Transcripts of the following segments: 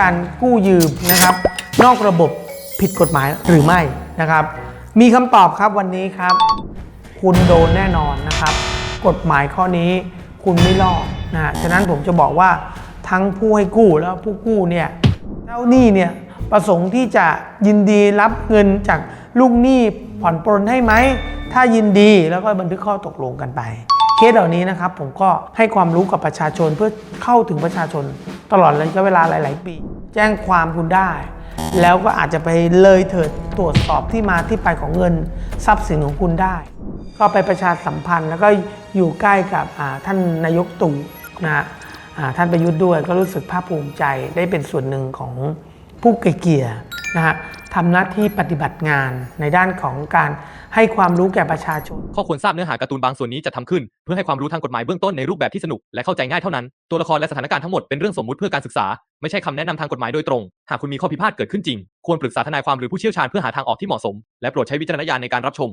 การกู้ยืมนะครับ นอกระบบผิดกฎหมายหรือไม่นะครับ มีคำตอบครับวันนี้ครับ คุณโดนแน่นอนนะครับ กฎหมายข้อนี้คุณไม่รอดนะฉะนั้นผมจะบอกว่าทั้งผู้ให้กู้แล้วผู้กู้เนี่ยเจ้าหนี้เนี่ยประสงค์ที่จะยินดีรับเงินจากลูกหนี้ผ่อนปรนให้ไหม ถ้ายินดีแล้วก็บันทึกข้อตกลงกันไป เคสเหล่านี้นะครับผมก็ให้ความรู้กับประชาชนเพื่อเข้าถึงประชาชน ตลอดระยะเวลาหลาย ๆ ปี แจ้งความคุณได้ แล้วก็อาจจะไปเลยเถิดตรวจสอบที่มาที่ไปของเงินทรัพย์สินของคุณได้ ก็ไปประชาสัมพันธ์ แล้วก็อยู่ใกล้กับท่านนายกตู่นะฮะท่านประยุทธ์ด้วยก็รู้สึกภาคภูมิใจได้เป็นส่วนหนึ่งของผู้ไกลเกลี่ยนะฮะทำหน้าที่ปฏิบัติงานในด้านของการ ให้ความรู้แก่ประชาชน ข้อควรทราบเนื้อหาการ์ตูนบางส่วนนี้จะทำขึ้น เพื่อให้ความรู้ทางกฎหมายเบื้องต้นในรูปแบบที่สนุกและเข้าใจง่ายเท่านั้น ตัวละครและสถานการณ์ทั้งหมดเป็นเรื่องสมมุติเพื่อการศึกษา ไม่ใช่คำแนะนำทางกฎหมายโดยตรง หากคุณมีข้อพิพาทเกิดขึ้นจริง ควรปรึกษาทนายความหรือผู้เชี่ยวชาญเพื่อหาทางออกที่เหมาะสม และโปรดใช้วิจารณญาณในการรับชม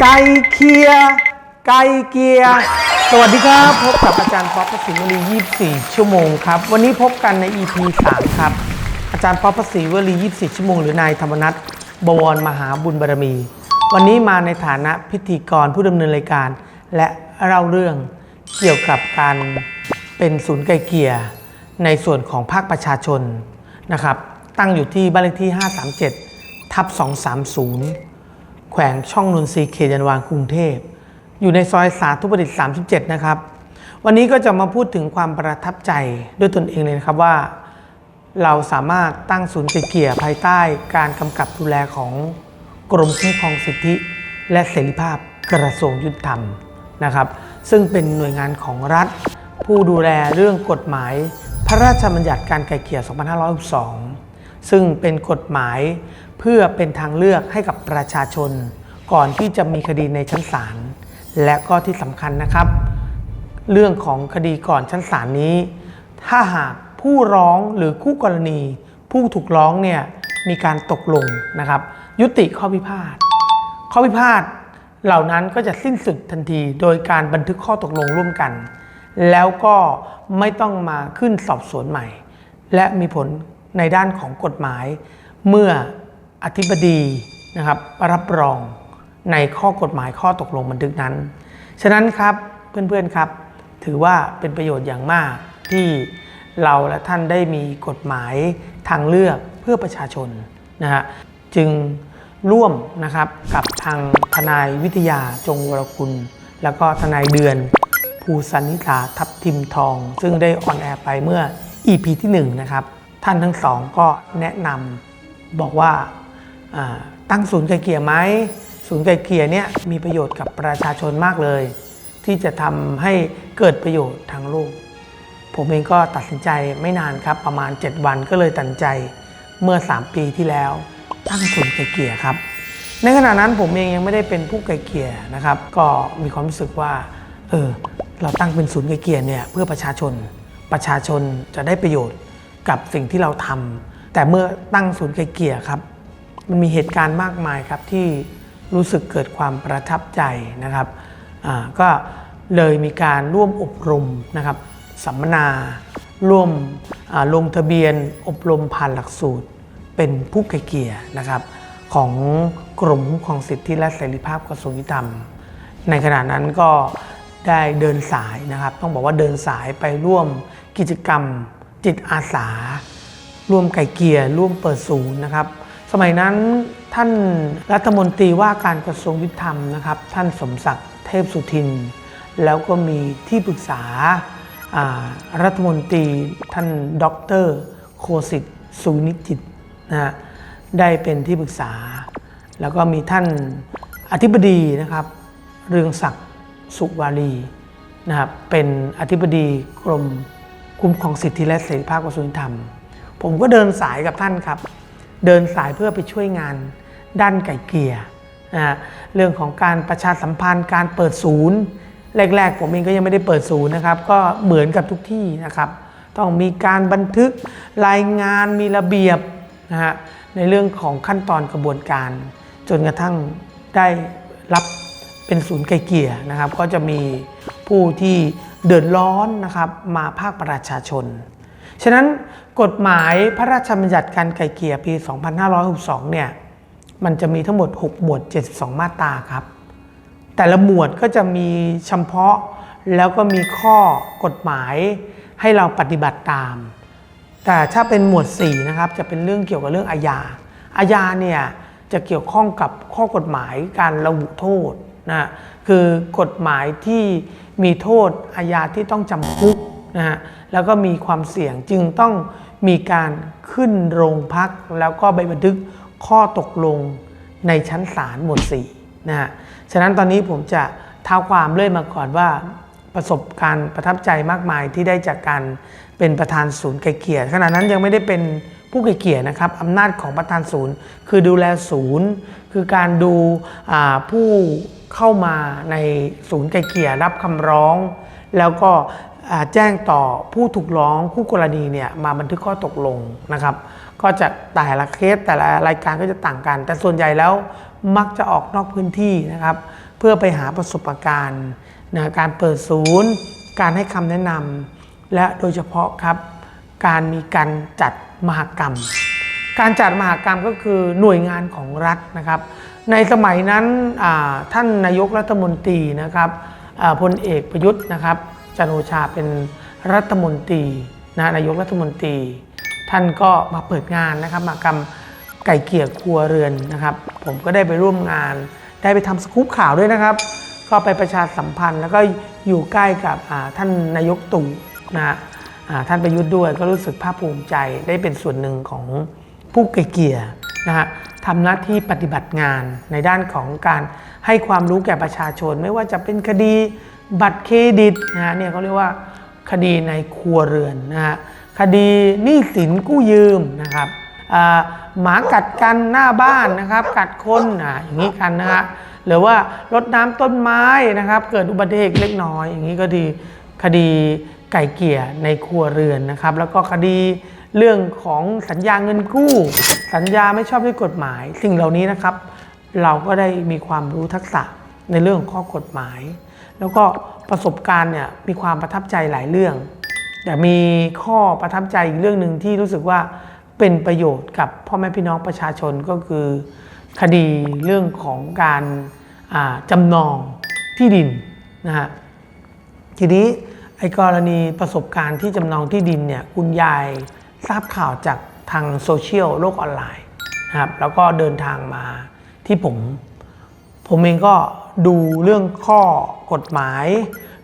ไก่เคียร์ไก่เกียร์สวัสดีครับ พบกับอาจารย์ป๊อปประสิวลี 24 ชั่วโมงครับ วันนี้พบกันใน EP 3 ครับ อาจารย์ป๊อปประสิวลี 24 ชั่วโมง หรือนายธรรมนัทบวรมหาบุญบารมี วันนี้มาในฐานะพิธีกรผู้ดำเนินรายการ และเล่าเรื่องเกี่ยวกับการเป็นศูนย์ไก่เกียร์ในส่วนของภาคประชาชนนะครับ ตั้งอยู่ที่บ้านเลขที่ 537 ทับ 230 แขวงช่องนนทรีเขตยันวางกรุงเทพ อยู่ในซอยสาธุประดิษฐ์37 นะครับ วันนี้ก็จะมาพูดถึงความประทับใจด้วยตนเองเลยนะครับว่า เราสามารถตั้งศูนย์ไกลเกลี่ยภายใต้การกำกับดูแลของกรมคุ้มครองสิทธิ และเสรีภาพกระทรวงยุติธรรมนะครับ ซึ่งเป็นหน่วยงานของรัฐ ผู้ดูแลเรื่องกฎหมาย พระราชบัญญัติการไกลเกลี่ย 2562 ซึ่งเป็นกฎหมาย เพื่อเป็นทางเลือกให้กับประชาชน ก่อนที่จะมีคดีในชั้นศาลและก็ที่สำคัญนะครับ เรื่องของคดีก่อนชั้นศาลนี้ ถ้าหากผู้ร้องหรือคู่กรณี ผู้ถูกร้องเนี่ยมีการตกลงนะครับ ยุติข้อพิพาทข้อพิพาทเหล่านั้นก็จะสิ้นสุดทันทีโดยการบันทึกข้อตกลงร่วมกัน แล้วก็ไม่ต้องมาขึ้นสอบสวนใหม่ และมีผลในด้านของกฎหมาย เมื่อ อธิบดีนะครับรับรองในข้อกฎหมายข้อตกลงบันทึกนั้น ฉะนั้นครับเพื่อนๆครับ ถือว่าเป็นประโยชน์อย่างมากที่เราและท่านได้มีกฎหมายทางเลือกเพื่อประชาชนนะฮะจึงร่วมนะครับกับทางทนายวิทยาจงวรคุณ แล้วก็ทนายเดือนภูสันนิธาทับทิมทอง ซึ่งได้ออนแอร์ไปเมื่อ EP ที่1นะครับท่านทั้งสองก็แนะนำบอกว่าอ่า ตั้งศูนย์ไกลเกลี่ยไหมศูนย์ไกลเกลี่ยเนี่ยมีประโยชน์กับประชาชนมากเลย ที่จะทำให้เกิดประโยชน์ทางโลก ผมเองก็ตัดสินใจไม่นานครับประมาณ 7 วันก็เลยตัดสินใจเมื่อ 3 ปีที่แล้ว ตั้งศูนย์ไกลเกลี่ยครับ ในขณะนั้นผมเองยังไม่ได้เป็นผู้ไกลเกลี่ยนะครับ ก็มีความรู้สึกว่าเออเราตั้งเป็นศูนย์ไกลเกลี่ยเนี่ยเพื่อประชาชนประชาชนจะได้ประโยชน์กับสิ่งที่เราทำแต่เมื่อตั้งศูนย์ไกลเกลี่ยครับ มันมีเหตุการณ์มากมายครับที่รู้สึกเกิดความประทับใจนะครับก็เลยมีการร่วมอบรมนะครับสัมมนาร่วมลงทะเบียนอบรมผ่านหลักสูตร เป็นผู้ไกเกียนะครับ ของกรมคุ้มครองสิทธิและเสรีภาพกระทรวงยุติธรรม ในขณะนั้นก็ได้เดินสายนะครับ ต้องบอกว่าเดินสายไปร่วมกิจกรรมจิตอาสา ร่วมไก่เกียร์ร่วมเปิดศูนย์นะครับ สมัยนั้นท่านรัฐมนตรีว่าการกระทรวงยุติธรรมนะครับ ท่านสมศักดิ์เทพสุทิน แล้วก็มีที่ปรึกษารัฐมนตรีท่านดรโคสิตสุนิจิตนะฮะได้เป็นที่ปรึกษา แล้วก็มีท่านอธิบดีนะครับ เรืองศักดิ์สุวารีนะครับเป็นอธิบดีกรมคุ้มครองสิทธิและเสรีภาพกระทรวงยุติธรรม ผมก็เดินสายกับท่านครับ เดินสายเพื่อไปช่วยงาน ด้านไก่เกียนะฮะเรื่องของการประชาสัมพันธ์การเปิดศูนย์ แรก ๆ ผมเองก็ยังไม่ได้เปิดศูนย์นะครับ ก็เหมือนกับทุกที่นะครับ ต้องมีการบันทึกรายงานมีระเบียบนะฮะในเรื่องของขั้นตอนกระบวนการ จนกระทั่งได้รับเป็นศูนย์ไกลเกลี่ยนะครับ ก็จะมีผู้ที่เดือดร้อนนะครับมาภาคประชาชน ฉะนั้นกฎหมายพระราชบัญญัติการไกลเกี่ยปี 2562 เนี่ย มันจะมีทั้งหมด 6 หมวด 72 มาตราครับ แต่ละหมวดก็จะมีเฉพาะแล้วก็มีข้อกฎหมายให้เราปฏิบัติตาม แต่ถ้าเป็นหมวด 4 นะครับ จะเป็นเรื่องเกี่ยวกับเรื่องอาญา อาญาเนี่ยจะเกี่ยวข้องกับข้อกฎหมายการระบุโทษนะ คือกฎหมายที่มีโทษอาญาที่ต้องจำคุก นะฮะแล้วก็มีความเสี่ยงจึงต้องมีการขึ้นโรงพัก แล้วก็ไปบันทึกข้อตกลงในชั้นศาลหมวด4นะฮะฉะนั้นตอนนี้ผมจะเท้าความเรื่อยมาก่อนว่าประสบการณ์ประทับใจมากมายที่ได้จากการเป็นประธานศูนย์ไกลเกลี่ยขณะนั้นยังไม่ได้เป็นผู้ไกลเกลี่ยนะครับอำนาจของประธานศูนย์ คือดูแลศูนย์ คือการดูผู้เข้ามาในศูนย์ไกลเกลี่ยรับคำร้อง แล้วก็ แจ้งต่อผู้ถูกร้องคู่กรณีเนี่ยมาบันทึกข้อตกลงนะครับ ก็จะแต่ละเคสแต่ละรายการก็จะต่างกัน แต่ส่วนใหญ่แล้วมักจะออกนอกพื้นที่นะครับ เพื่อไปหาประสบการณ์นะการเปิดศูนย์ การให้คำแนะนำและโดยเฉพาะครับ การมีการจัดมหกรรม การจัดมหกรรมก็คือหน่วยงานของรัฐนะครับ ในสมัยนั้นท่านนายกรัฐมนตรีนะครับพลเอกประยุทธ์นะครับ จันโอชาเป็นรัฐมนตรีนะนายกรัฐมนตรี ท่านก็มาเปิดงานนะครับมหกรรมไก่เกี่ยครัวเรือนนะครับ ผมก็ได้ไปร่วมงาน ได้ไปทำสกู๊ปข่าวด้วยนะครับ ก็ไปประชาสัมพันธ์ แล้วก็อยู่ใกล้กับท่านนายกตู่นะท่านประยุทธ์ด้วยก็รู้สึกภาคภูมิใจได้เป็นส่วนหนึ่งของผู้ไกลเกี่ย นะฮะทำหน้าที่ปฏิบัติงานในด้านของการให้ความรู้แก่ประชาชน ไม่ว่าจะเป็นคดีบัตรเครดิตนะฮะเนี่ยเขาเรียกว่าคดีในครัวเรือนนะฮะคดีหนี้สินกู้ยืมนะครับหมากัดกันหน้าบ้านนะครับ กัดคนอะอย่างนี้กันนะฮะหรือว่ารดน้ำต้นไม้นะครับ เกิดอุบัติเหตุเล็กน้อย อย่างนี้ก็ดีคดีไก่เกี่ยในครัวเรือนนะครับ แล้วก็คดี เรื่องของสัญญาเงินกู้ สัญญาไม่ชอบด้วยกฎหมาย สิ่งเหล่านี้นะครับ เราก็ได้มีความรู้ทักษะในเรื่องข้อกฎหมาย แล้วก็ประสบการณ์เนี่ยมีความประทับใจหลายเรื่อง แต่มีข้อประทับใจอีกเรื่องหนึ่งที่รู้สึกว่าเป็นประโยชน์กับพ่อแม่พี่น้องประชาชนก็คือ คดีเรื่องของการาจำนองที่ดินนะฮะทีนี้ไอ้กรณีประสบการณ์ที่จำนองที่ดินเนี่ยคุณยาย ทราบข่าวจากทางโซเชียลโลกออนไลน์นะครับแล้วก็เดินทางมาที่ผม ผมเองก็ดูเรื่องข้อกฎหมาย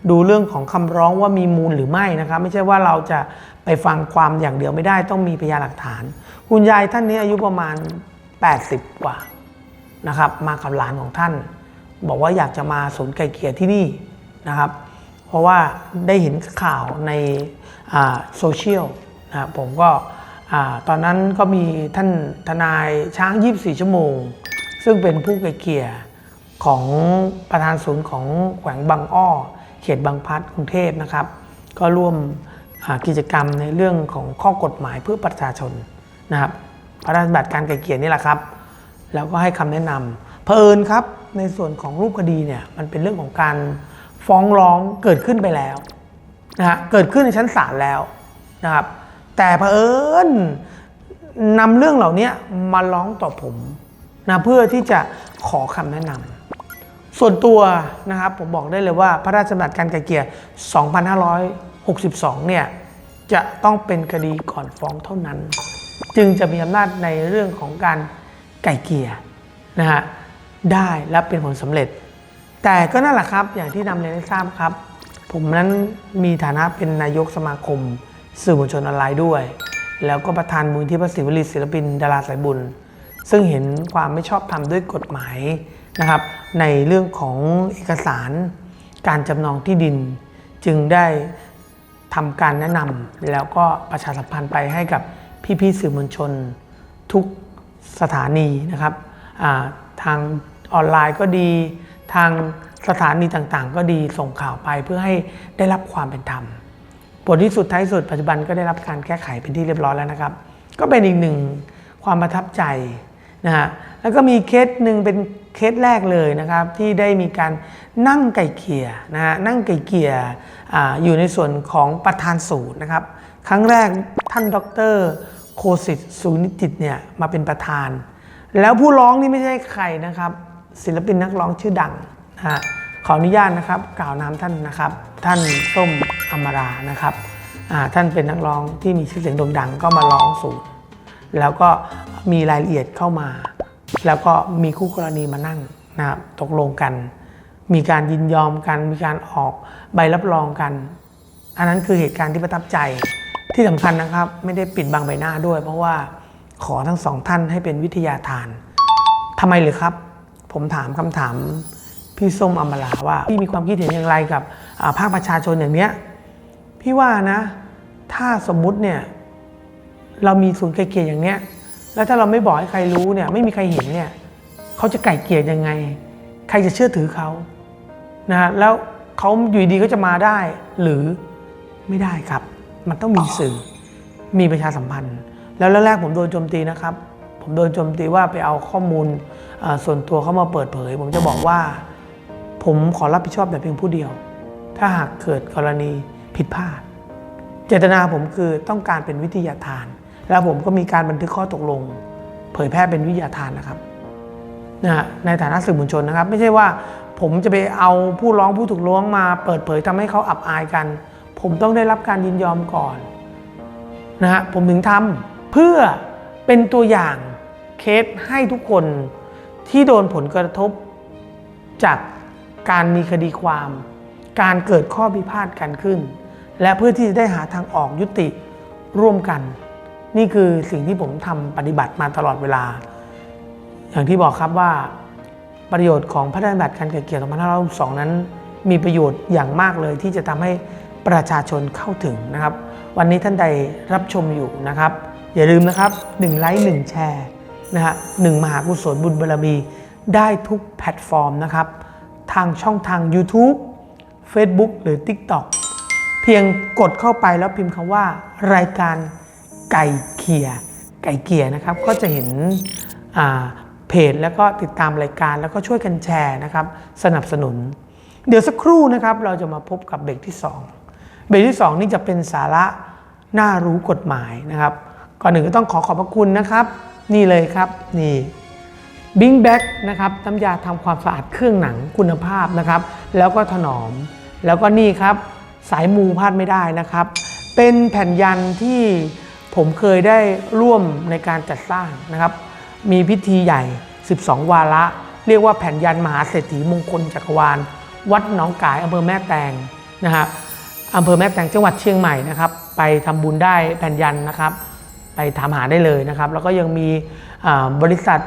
ดูเรื่องของคำร้องว่ามีมูลหรือไม่นะครับ ไม่ใช่ว่าเราจะไปฟังความอย่างเดียวไม่ได้ต้องมีพยานหลักฐาน คุณยายท่านนี้อายุประมาณ 80 กว่านะครับ มากับหลานของท่าน บอกว่าอยากจะมาศูนย์ไก่เกลี่ยที่นี่นะครับ เพราะว่าได้เห็นข่าวในโซเชียล นะผมก็ตอนนั้นก็มีท่านทนายช้าง 24 ชั่วโมง ซึ่งเป็นผู้ไกลเกลี่ยของประธานศูนย์ของแขวงบางอ้อ เขตบางพัดกรุงเทพนะครับ ก็ร่วมกิจกรรมในเรื่องของข้อกฎหมายเพื่อประชาชนนะครับพระราชบัญญัติการไกลเกลี่ยนี่แหละครับ แล้วก็ให้คำแนะนำเผอิญครับในส่วนของรูปคดีเนี่ยมันเป็นเรื่องของการฟ้องร้องเกิดขึ้นไปแล้วนะฮะเกิดขึ้นในชั้นศาลแล้วนะครับ แต่เผอิญนำเรื่องเหล่านี้มาร้องต่อผมนะเพื่อที่จะขอคำแนะนำส่วนตัวนะครับผมบอกได้เลยว่าพระราชบัญญัติการไกลเกลี่ย 2562 เนี่ยจะต้องเป็นคดีก่อนฟ้องเท่านั้น จึงจะมีอำนาจในเรื่องของการไก่เกลี่ยนะฮะได้และเป็นผลสำเร็จ แต่ก็นั่นแหละครับอย่างที่นำเรียนให้ทราบครับ ผมนั้นมีฐานะเป็นนายกสมาคม สื่อมวลชนออนไลน์ด้วย แล้วก็ประธานมูลที่พระศิวลีศิลปินดาราสายบุญ ซึ่งเห็นความไม่ชอบธรรมด้วยกฎหมายนะครับ ในเรื่องของเอกสารการจำนองที่ดิน จึงได้ทำการแนะนำแล้วก็ประชาสัมพันธ์ไปให้กับพี่ๆสื่อมวลชน ทุกสถานีนะครับทางออนไลน์ก็ดีทางสถานีต่างๆ ก็ดีส่งข่าวไปเพื่อให้ได้รับความเป็นธรรม ผลที่สุดท้ายสุดปัจจุบันก็ได้รับการแก้ไขเป็นที่เรียบร้อยแล้วนะครับ ก็เป็นอีกหนึ่งความประทับใจนะฮะแล้วก็มีเคสหนึ่งเป็นเคสแรกเลยนะครับที่ได้มีการนั่งไก่เกียนะฮะนั่งไก่เกียออยู่ในส่วนของประธานสูตรนะครับ ครั้งแรกท่านดรโคสิตสูนิจิตเนี่ยมาเป็นประธาน แล้วผู้ร้องนี่ไม่ใช่ใครนะครับ ศิลปินนักร้องชื่อดังนะฮะ ขออนุญาตนะครับ กล่าวนามท่านนะครับ ท่านส้มอมรานะครับท่านเป็นนักร้องที่มีชื่อเสียงโด่งดังก็มาร้องสูตรแล้วก็มีรายละเอียดเข้ามา แล้วก็มีคู่กรณีมานั่งนะครับตกลงกัน มีการยินยอมกัน มีการออกใบรับรองกัน อันนั้นคือเหตุการณ์ที่ประทับใจที่สำคัญนะครับ ไม่ได้ปิดบังใบหน้าด้วย เพราะว่าขอทั้งสองท่านให้เป็นวิทยาทานทำไมหรือครับ ผมถามคำถาม พี่ส้มอมราว่าพี่มีความคิดเห็นอย่างไรกับภาคประชาชนอย่างเนี้ยพี่ว่านะ ถ้าสมมุติเนี่ยเรามีศูนย์ไก่เกลี่ยอย่างเนี้ยแล้วถ้าเราไม่บอกให้ใครรู้เนี่ยไม่มีใครเห็นเนี่ยเขาจะไก่เกลี่ยยังไง ใครจะเชื่อถือเขานะฮะแล้วเขาอยู่ดีก็จะมาได้ หรือไม่ได้ครับ มันต้องมีสื่อมีประชาสัมพันธ์ แล้วแรกๆผมโดนโจมตีนะครับ ผมโดนโจมตีว่าไปเอาข้อมูลส่วนตัวเข้ามาเปิดเผย ผมจะบอกว่า ผมขอรับผิดชอบแต่เพียงผู้เดียว ถ้าหากเกิดกรณีผิดพลาด เจตนาผมคือต้องการเป็นวิทยาทาน แล้วผมก็มีการบันทึกข้อตกลง เผยแพร่เป็นวิทยาทานนะครับนะในฐานะสื่อมวลชนนะครับ ไม่ใช่ว่าผมจะไปเอาผู้ร้องผู้ถูกร้องมา เปิดเผยทำให้เขาอับอายกัน ผมต้องได้รับการยินยอมก่อนนะฮะผมถึงทำเพื่อเป็นตัวอย่างเคสให้ทุกคนที่โดนผลกระทบจาก การมีคดีความ การเกิดข้อพิพาทกันขึ้น และเพื่อที่จะได้หาทางออกยุติร่วมกัน นี่คือสิ่งที่ผมทำปฏิบัติมาตลอดเวลา อย่างที่บอกครับว่าประโยชน์ของพระราชบัญญัติการไกล่เกลี่ย2562นั้น มีประโยชน์อย่างมากเลยที่จะทำให้ประชาชนเข้าถึงนะครับ วันนี้ท่านใดรับชมอยู่นะครับ อย่าลืมนะครับ1ไลค์1แชร์นะฮะหนึ่งมหากุศลบุญบารมีได้ทุกแพลตฟอร์มนะครับ ทางช่องทาง YouTube Facebook หรือ TikTok เพียงกดเข้าไปแล้วพิมพ์คำว่า รายการไก่เขียไก่เกียนะครับ ก็จะเห็นเพจแล้วก็ติดตามรายการแล้วก็ช่วยกันแชร์นะครับ สนับสนุน เดี๋ยวสักครู่นะครับเราจะมาพบกับเบรกที่ 2 เบรกที่ 2 นี่จะเป็นสาระน่ารู้กฎหมายนะครับ ก่อนหนึ่งก็ต้องขอขอบพระคุณนะครับ นี่เลยครับนี่ บิงแบ็กนะครับน้ำยาทำความสะอาดเครื่องหนังคุณภาพนะครับ แล้วก็ถนอม แล้วก็นี่ครับ สายมูพลาดไม่ได้นะครับ เป็นแผ่นยันที่ผมเคยได้ร่วมในการจัดสร้างนะครับ มีพิธีใหญ่ 12 วาระ เรียกว่าแผ่นยันมหาเศรษฐีมงคลจักรวาล วัดหนองกายอำเภอแม่แตงนะครับอำเภอแม่แตงจังหวัดเชียงใหม่นะครับ ไปทำบุญได้แผ่นยันนะครับ ไปถามหาได้เลยนะครับ แล้วก็ยังมีบริษัท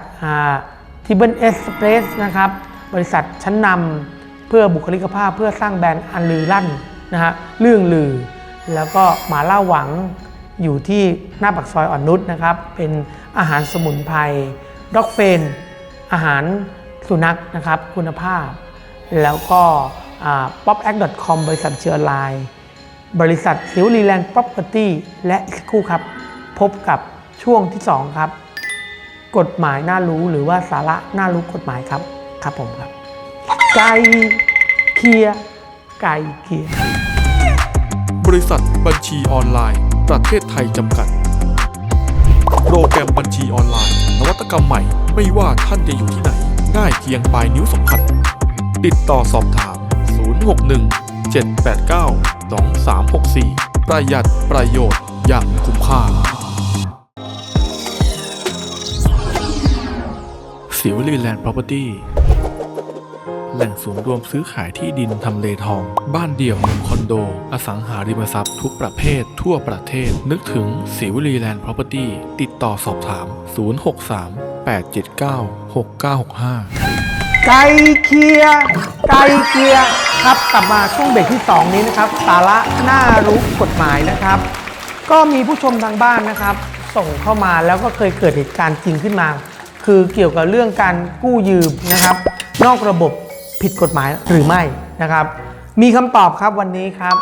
ทิเบิลเอสเพรสนะครับบริษัทชั้นนำเพื่อบุคลิกภาพเพื่อสร้างแบรนด์อันลือลั่นนะฮะเรื่องลือ แล้วก็หมาล่าหวังอยู่ที่หน้าปากซอยอ่อนนุชนะครับ เป็นอาหารสมุนไพรด็อกเฟน อาหารสุนัขนะครับคุณภาพ แล้วก็ popx.com บริษัทเชื้อไลน์บริษัทซิวลีแลนด์ Property และอีกสักครู่ครับ พบกับช่วงที่ 2 ครับ กฎหมายน่ารู้หรือว่าสาระน่ารู้กฎหมายครับครับผมครับ ไก่เคลียร์ไก่เกลียร์บริษัทบัญชีออนไลน์ ประเทศไทยจำกัด โปรแกรมบัญชีออนไลน์ นวัตกรรมใหม่ ไม่ว่าท่านจะอยู่ที่ไหน ง่ายเพียงปลายนิ้วสัมผัส ติดต่อสอบถาม 061 789 2364 ประหยัดประโยชน์อย่างคุ้มค่า สิวลีแลนด์ Property แหล่งศูนย์รวมซื้อขายที่ดินทำเลทอง บ้านเดี่ยวคอนโด อสังหาริมทรัพย์ทุกประเภท ทั่วประเทศ นึกถึงสิวลีแลนด์ Property ติดต่อสอบถาม 063 879 6965 ไก่เคียร์ไก่เกลียร์ครับกลับมาช่วงเบรกที่ 2 นี้นะครับ สาระน่ารู้กฎหมายนะครับ ก็มีผู้ชมทางบ้านนะครับ ส่งเข้ามาแล้วก็เคยเกิดเหตุการณ์จริงขึ้นมา คือเกี่ยวกับเรื่องการกู้ยืมนะครับ นอกระบบผิดกฎหมายหรือไม่นะครับ มีคำตอบครับวันนี้ครับ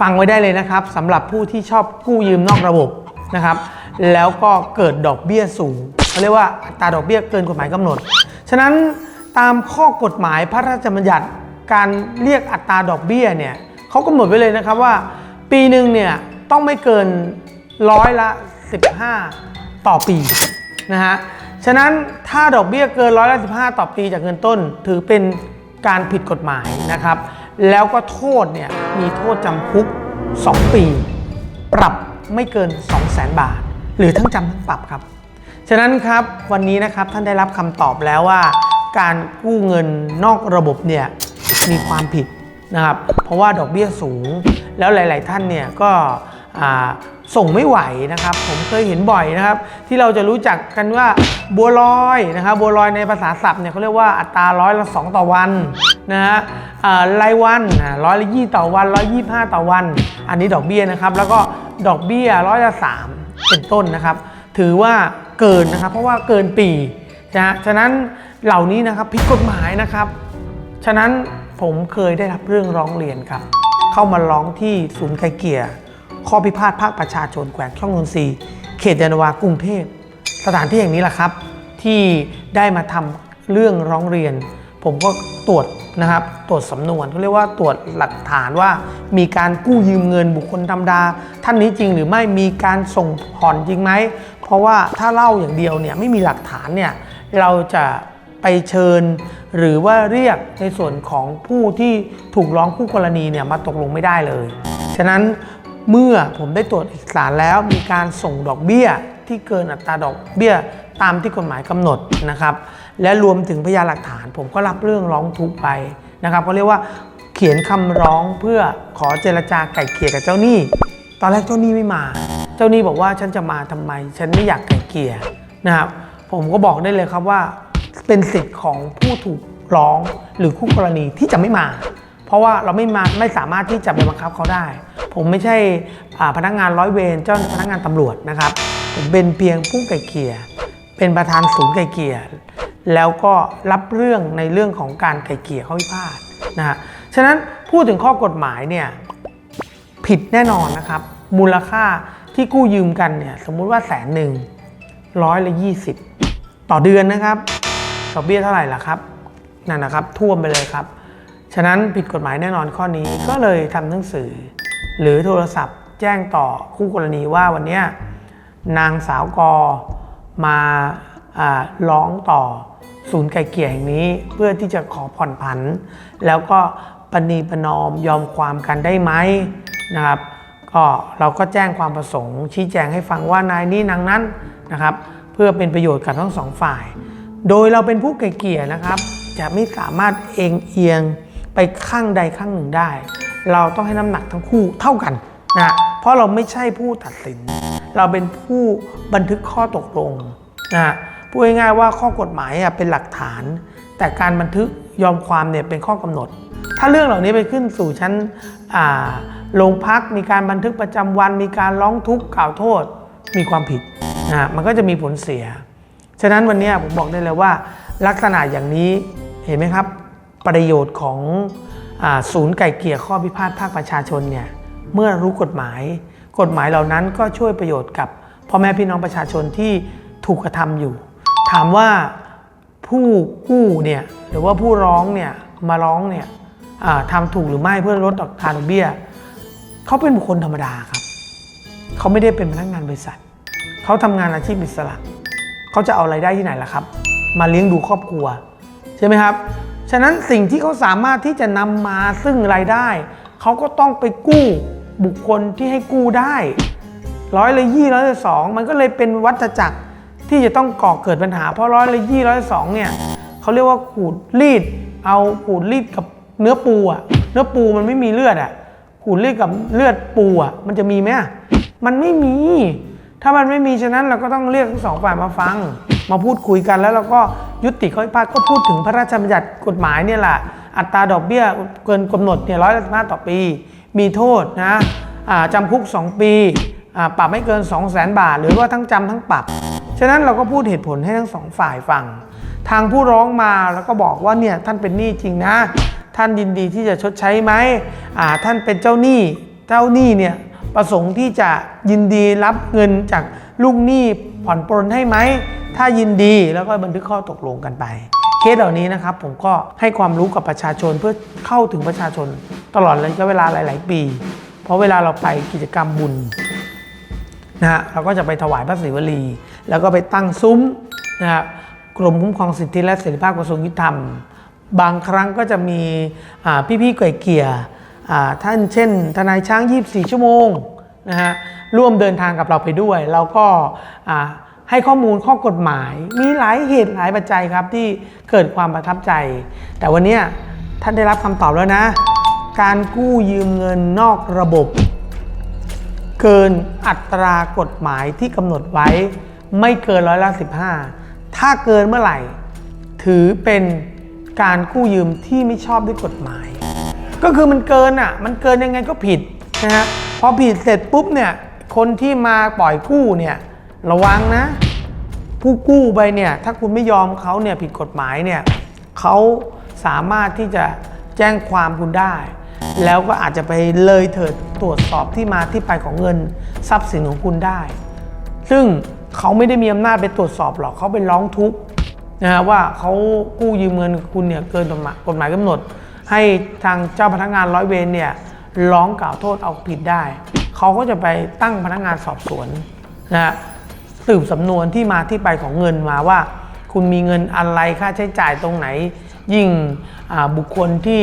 ฟังไว้ได้เลยนะครับสำหรับผู้ที่ชอบกู้ยืมนอกระบบนะครับ แล้วก็เกิดดอกเบี้ยสูงเขาเรียกว่าอัตราดอกเบี้ยเกินกฎหมายกำหนด ฉะนั้นตามข้อกฎหมายพระราชบัญญัติการเรียกอัตราดอกเบี้ยเนี่ยเขากำหนดไว้เลยนะครับว่า ปีหนึ่งเนี่ยต้องไม่เกินร้อยละ 15 ต่อปีนะฮะ ฉะนั้นถ้าดอกเบี้ยเกินร้อยละ15ต่อปีจากเงินต้น ถือเป็นการผิดกฎหมายนะครับ แล้วก็โทษเนี่ยมีโทษจำคุก 2 ปี ปรับไม่เกิน 2 0 0 0 0 0บาท หรือทั้งจำทั้งปรับครับ ฉะนั้นครับวันนี้นะครับท่านได้รับคำตอบแล้วว่า การกู้เงินนอกระบบเนี่ยมีความผิดนะครับ เพราะว่าดอกเบี้ยสูง แล้วหลาย ๆ ท่านเนี่ยก็ ส่งไม่ไหวนะครับ ผมเคยเห็นบ่อยนะครับ ที่เราจะรู้จักกันว่าบัวลอยนะครับ บัวลอยในภาษาศัพท์เนี่ยเขาเรียกว่าอัตราร้อยละสองต่อวันนะฮะอ่ารายวันร้อยละยี่ต่อวันร้อยยี่ห้าต่อวัน อันนี้ดอกเบี้ยนะครับ แล้วก็ดอกเบี้ยร้อยละสามเป็นต้นนะครับ ถือว่าเกินนะครับ เพราะว่าเกินปีนะฉะนั้นเหล่านี้นะครับผิดกฎหมายนะครับ ฉะนั้นผมเคยได้รับเรื่องร้องเรียนครับ เข้ามาร้องที่ศูนย์ไกลเกลี่ย ข้อพิพาทภาคประชาชนแขวงช่องนนทรีย์เขตยานวากรุงเทพ สถานที่อย่างนี้แหละครับ ที่ได้มาทำเรื่องร้องเรียน ผมก็ตรวจนะครับ ตรวจสำนวนเขาเรียกว่าตรวจหลักฐานว่า มีการกู้ยืมเงินบุคคลธรรมดา ท่านนี้จริงหรือไม่มีการส่งผ่อนจริงไหมเพราะว่าถ้าเล่าอย่างเดียวเนี่ยไม่มีหลักฐานเนี่ยเราจะไปเชิญ หรือว่าเรียกในส่วนของผู้ที่ถูกร้องคู่กรณีเนี่ยมาตกลงไม่ได้เลย ฉะนั้น เมื่อผมได้ตรวจเอกสารแล้วมีการส่งดอกเบี้ยที่เกินอัตราดอกเบี้ยตามที่กฎหมายกำหนดนะครับ และรวมถึงพยานหลักฐาน ผมก็รับเรื่องร้องทุกข์ไปนะครับเขาเรียกว่าเขียนคำร้องเพื่อขอเจรจาไก่เกลี่ยกับเจ้าหนี้ ตอนแรกเจ้าหนี้ไม่มา เจ้าหนี้บอกว่าฉันจะมาทำไม ฉันไม่อยากไก่เกลี่ยนะครับผมก็บอกได้เลยครับว่าเป็นสิทธิ์ของผู้ถูกร้องหรือคู่กรณีที่จะไม่มา เพราะว่าเราไม่มาไม่สามารถที่จะไปบังคับเขาได้ ผมไม่ใช่พนักงานร้อยเวรเจ้าพนักงานตำรวจนะครับผมเป็นเพียงผู้ไก่เกลี่ยเป็นประธานศูนย์ไก่เกลี่ยแล้วก็รับเรื่องในเรื่องของการไก่เกลี่ยข้อพิพาทนะฮะฉะนั้นพูดถึงข้อกฎหมายเนี่ยผิดแน่นอนนะครับ มูลค่าที่กู้ยืมกันเนี่ยสมมุติว่าแสนหนึ่งร้อยละยี่สิบต่อเดือนนะครับดอกเบี้ยเท่าไหร่ล่ะครับนั่นนะครับท่วมไปเลยครับ ฉะนั้นผิดกฎหมายแน่นอนข้อนี้ก็เลยทำหนังสือ หรือโทรศัพท์แจ้งต่อคู่กรณีว่าวันเนี้ยนางสาวกอมาอาร้องต่อศูนย์ไก่เกลี่ยแห่งนี้ เพื่อที่จะขอผ่อนผัน แล้วก็ปณีประนอมยอมความกันได้ไหมนะครับ ก็เราก็แจ้งความประสงค์ ชี้แจงให้ฟังว่านายนี้นางนั้นนะครับ เพื่อเป็นประโยชน์กับทั้งสองฝ่าย โดยเราเป็นผู้ไกลเกลี่ยนะครับ จะไม่สามารถเองเอียงไป ข้างใดข้างหนึ่งได้ เราต้องให้น้ำหนักทั้งคู่เท่ากันนะเพราะเราไม่ใช่ผู้ตัดสิน เราเป็นผู้บันทึกข้อตกลงนะพูดง่ายๆว่าข้อกฎหมายเป็นหลักฐาน แต่การบันทึกยอมความเนี่ยเป็นข้อกำหนด ถ้าเรื่องเหล่านี้ไปขึ้นสู่ชั้นโรงพักมีการบันทึกประจำวันมีการร้องทุกข์กล่าวโทษมีความผิดนะมันก็จะมีผลเสีย ฉะนั้นวันนี้ผมบอกได้เลยว่า ลักษณะอย่างนี้เห็นไหมครับ ประโยชน์ของอศูนย์ไก่เกี่ยข้อพิพาทภาคประชาชนเนี่ยเมื่อรู้กฎหมาย กฎหมายเหล่านั้นก็ช่วยประโยชน์กับพ่อแม่พี่น้องประชาชนที่ถูกกระทำอยู่ ถามว่าผู้กู้เนี่ยหรือว่าผู้ร้องเนี่ยมาร้องเนี่ยทำถูกหรือไม่เพื่อลดดอัตราดอกเบี้ยเขาเป็นบุคคลธรรมดาครับเขาไม่ได้เป็นพนักงานบริษัทเขาทำงานอาชีพอิสระเขาจะเอาไรายได้ที่ไหนล่ะครับ มาเลี้ยงดูครอบครัว ใช่ไหมครับ ฉะนั้นสิ่งที่เขาสามารถที่จะนำมาซึ่งรายได้ เขาก็ต้องไปกู้บุคคลที่ให้กู้ได้ ร้อยละยี่ร้อยละสองมันก็เลยเป็นวัฏจักรที่จะต้องก่อเกิดปัญหา เพราะร้อยละยี่ร้อยละสองเนี่ยเขาเรียกว่าขูดรีด เอาขูดรีดกับเนื้อปูอะเนื้อปูมันไม่มีเลือดอะขูดรีดกับเลือดปูอะมันจะมีไหมมันไม่มี ถ้ามันไม่มีฉะนั้นเราก็ต้องเรียกทั้งสองฝ่ายมาฟัง มาพูดคุยกันแล้วเราก็ยุติข้อพิพาทก็พูดถึงพระราชบัญญัติกฎหมายเนี่ยแหละอัตราดอกเบี้ยเกินกำหนดเนี่ยร้อยละสิบห้าต่อปี มีโทษนะอ่าจำคุก 2 ปีปรับไม่เกิน 2 0 0แสนบาท หรือว่าทั้งจำทั้งปรับ ฉะนั้นเราก็พูดเหตุผลให้ทั้งสองฝ่ายฟัง ทางผู้ร้องมาแล้วก็บอกว่าเนี่ยท่านเป็นหนี้จริงนะ ท่านยินดีที่จะชดใช้ไหมท่านเป็นเจ้าหนี้เจ้าหนี้เนี่ยประสงค์ที่จะยินดีรับเงินจากลูกหนี้ ผ่อนปรนให้ไหม ถ้ายินดีแล้วก็บันทึกข้อตกลงกันไป เคสเหล่านี้นะครับผมก็ให้ความรู้กับประชาชนเพื่อเข้าถึงประชาชนตลอดระยะเวลาหลาย ๆ ปี เพราะเวลาเราไปกิจกรรมบุญนะฮะเราก็จะไปถวายพระศิวลี แล้วก็ไปตั้งซุ้มนะฮะกรมคุ้มครองสิทธิและเสรีภาพกระทรวงยุติธรรม บางครั้งก็จะมีพี่ๆไก่เกี่ยอ่าท่านเช่น ทนายช้าง 24 ชั่วโมง นะฮะร่วมเดินทางกับเราไปด้วยเราก็ให้ข้อมูลข้อกฎหมาย มีหลายเหตุหลายปัจจัยครับที่เกิดความประทับใจ แต่วันนี้ท่านได้รับคำตอบแล้วนะ การกู้ยืมเงินนอกระบบ เกินอัตรากฎหมายที่กำหนดไว้ไม่เกินร้อยละ15 ถ้าเกินเมื่อไหร่ ถือเป็นการกู้ยืมที่ไม่ชอบด้วยกฎหมาย ก็คือมันเกินอะ มันเกินยังไงก็ผิด นะฮะพอผิดเสร็จปุ๊บเนี่ยคนที่มาปล่อยกู้เนี่ยระวังนะ ผู้กู้ไปเนี่ยถ้าคุณไม่ยอมเขาเนี่ยผิดกฎหมายเนี่ยเขาสามารถที่จะแจ้งความคุณได้ แล้วก็อาจจะไปเลยเถิดตรวจสอบที่มาที่ไปของเงินทรัพย์สินของคุณได้ ซึ่งเขาไม่ได้มีอำนาจไปตรวจสอบหรอกเขาไปร้องทุกข์นะฮะว่าเขากู้ยืมเงินคุณเนี่ยเกินกฎหมายกฎหมายกำหนด ให้ทางเจ้าพนักงานร้อยเวรเนี่ย ร้องกล่าวโทษเอาผิดได้ เขาก็จะไปตั้งพนักงานสอบสวนนะฮะสืบสำนวนที่มาที่ไปของเงินมาว่า คุณมีเงินอะไรค่าใช้จ่ายตรงไหน ยิ่งบุคคลที่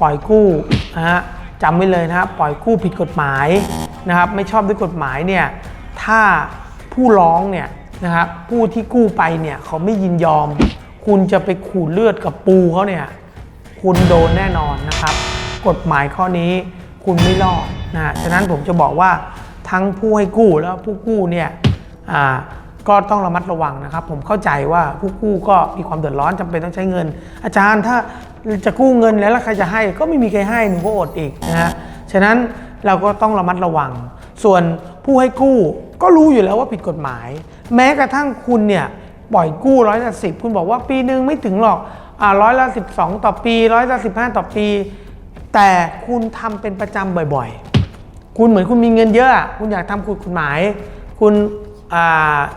ปล่อยกู้นะฮะจำไว้เลยนะครับปล่อยกู้ผิดกฎหมายนะครับ ไม่ชอบด้วยกฎหมายเนี่ยถ้าผู้ร้องเนี่ยนะครับผู้ที่กู้ไปเนี่ยเขาไม่ยินยอม คุณจะไปขูดเลือดกับปูเขาเนี่ยคุณโดนแน่นอนนะครับ กฎหมายข้อนี้คุณไม่รอดนะฉะนั้นผมจะบอกว่าทั้งผู้ให้กู้แล้วผู้กู้เนี่ยก็ต้องระมัดระวังนะครับ ผมเข้าใจว่าผู้กู้ก็มีความเดือดร้อนจำเป็นต้องใช้เงิน อาจารย์ถ้าจะกู้เงินแล้วแล้วใครจะให้ก็ไม่มีใครให้หนูก็อดอีกนะฮะฉะนั้นเราก็ต้องระมัดระวัง ส่วนผู้ให้กู้ก็รู้อยู่แล้วว่าผิดกฎหมาย แม้กระทั่งคุณเนี่ยปล่อยกู้ร้อยละสิบคุณบอกว่าปีหนึ่งไม่ถึงหรอกร้อยละสิบสองต่อปีร้อยละสิบห้าต่อปี แต่คุณทำเป็นประจำบ่อยๆ คุณเหมือนคุณมีเงินเยอะ คุณอยากทำกฎหมาย คุณ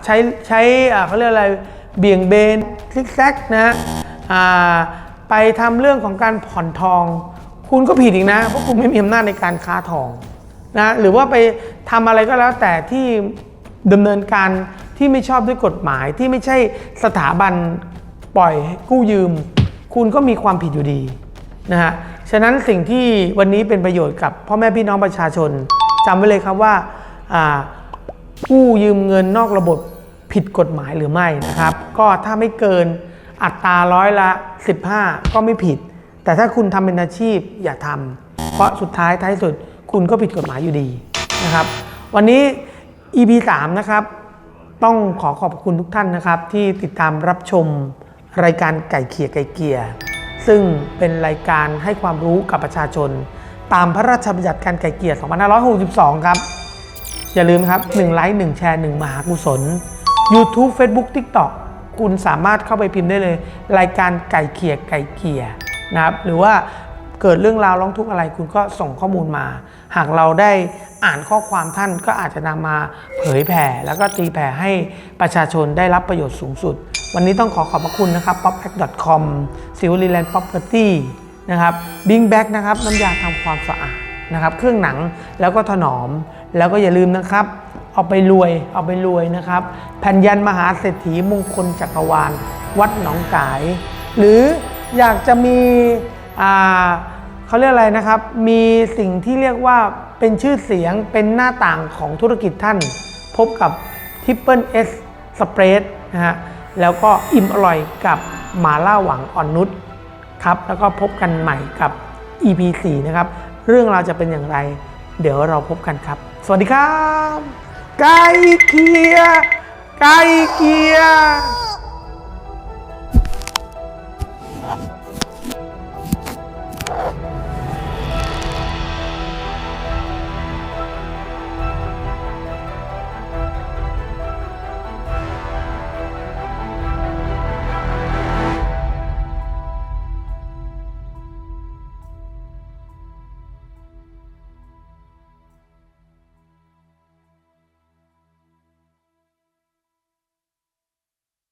ใช้ใช้เขาเรียกอะไรเบี่ยงเบนคลิกแซกนะไปทำเรื่องของการผ่อนทอง คุณก็ผิดอีกนะ เพราะคุณไม่มีอำนาจในการค้าทองนะหรือว่าไปทำอะไรก็แล้วแต่ที่ดำเนินการที่ไม่ชอบด้วยกฎหมายที่ไม่ใช่สถาบันปล่อยกู้ยืม คุณก็มีความผิดอยู่ดีนะฮะ ฉะนั้นสิ่งที่วันนี้เป็นประโยชน์กับพ่อแม่พี่น้องประชาชนจำไว้เลยครับว่าอ่ากู้ยืมเงินนอกระบบผิดกฎหมายหรือไม่นะครับ ก็ถ้าไม่เกินอัตราร้อยละ 15 ก็ไม่ผิด แต่ถ้าคุณทำเป็นอาชีพอย่าทำเพราะสุดท้ายท้ายสุดคุณก็ผิดกฎหมายอยู่ดีนะครับ วันนี้ EP 3นะครับ ต้องขอขอบคุณทุกท่านนะครับ ที่ติดตามรับชมรายการไก่เขียไก่เกียร์ ซึ่งเป็นรายการให้ความรู้กับประชาชน ตามพระราชบัญญัติการไก่เกลีย2562 ครับ อย่าลืมครับ1ไลค์1แชร์1มหากุศล YouTube Facebook TikTok คุณสามารถเข้าไปพิมพ์ได้เลย รายการไก่เขียไก่เขียนะครับหรือว่าเกิดเรื่องราวร้องทุกข์อะไรคุณก็ส่งข้อมูลมา หากเราได้อ่านข้อความท่านก็อาจจะนำมาเผยแผ่ แล้วก็ตีแผ่ให้ประชาชนได้รับประโยชน์สูงสุด วันนี้ต้องขอขอบพระคุณนะครับ poppack.com s i l v e r l a n d Property นะครับ Bing Back นะครับน้ำยาทำความสะอาดนะครับ เครื่องหนังแล้วก็ถนอมแล้วก็อย่าลืมนะครับ เอาไปรวยเอาไปรวยนะครับ แผ่นยันมหาเศรษฐีมงคลจักรวาล วัดหนองกาย หรืออยากจะมีเขาเรียกอะไรนะครับ มีสิ่งที่เรียกว่าเป็นชื่อเสียงเป็นหน้าต่างของธุรกิจท่าน พบกับ Triple S Spread นะฮะ แล้วก็อิ่มอร่อยกับหมาล่าหวังอ่อนนุชครับแล้วก็พบกันใหม่กับ EP 4นะครับ เรื่องราวจะเป็นอย่างไร เดี๋ยวเราพบกันครับ สวัสดีครับ ไก่เคียร์ไก่เคียร์